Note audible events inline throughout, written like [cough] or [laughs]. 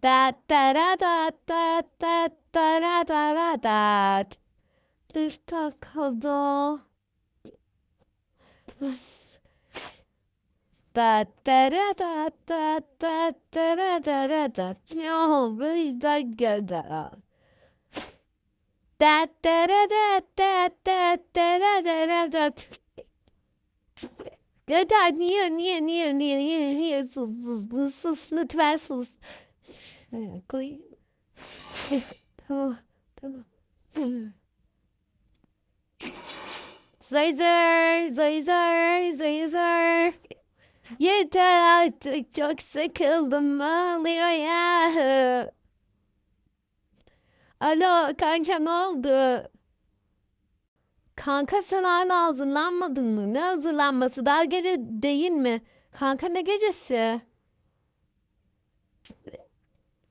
だったらだったったったらだらだでしたけどだったらだったったったらだらだ今日無理だけどだったらだったったったらだらだ Yeter niye niye niye niye niye niye sus sus sus lütfen sus. Koyayım. [laughs] tamam tamam. Zayzer Zayzer Zayzer. Yeter artık çok sıkıldım ağlıyor ya. Alo kanka ne oldu? Kanka sen hala hazırlanmadın mı? Ne hazırlanması? Daha gece değil mi? Kanka ne gecesi?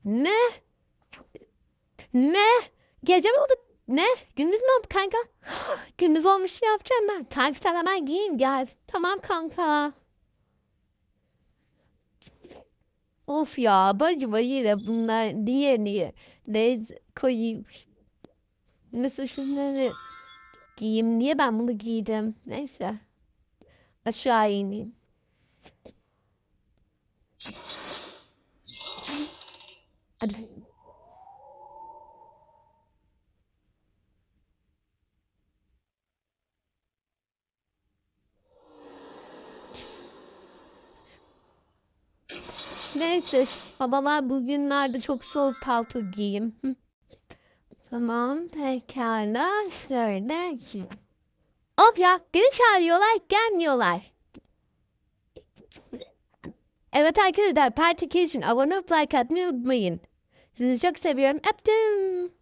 Ne? Ne? Gece mi oldu? Ne? Gündüz mü oldu kanka? [gasps] Gündüz olmuş yapacağım ben. Kanka sen hemen giyin gel. Tamam kanka. Of ya bacıma yine bunlar niye niye? Ne koyayım? Nasıl şunları giyeyim? Niye ben bunu giydim? Neyse. Aşağı ineyim. Hadi. Neyse babalar bugünlerde çok soğuk palto giyeyim. Tamam pekala şöyle. Of ya geri çağırıyorlar gelmiyorlar. Evet arkadaşlar Party Kitchen abone olup like atmayı unutmayın. Sizi çok seviyorum. Öptüm.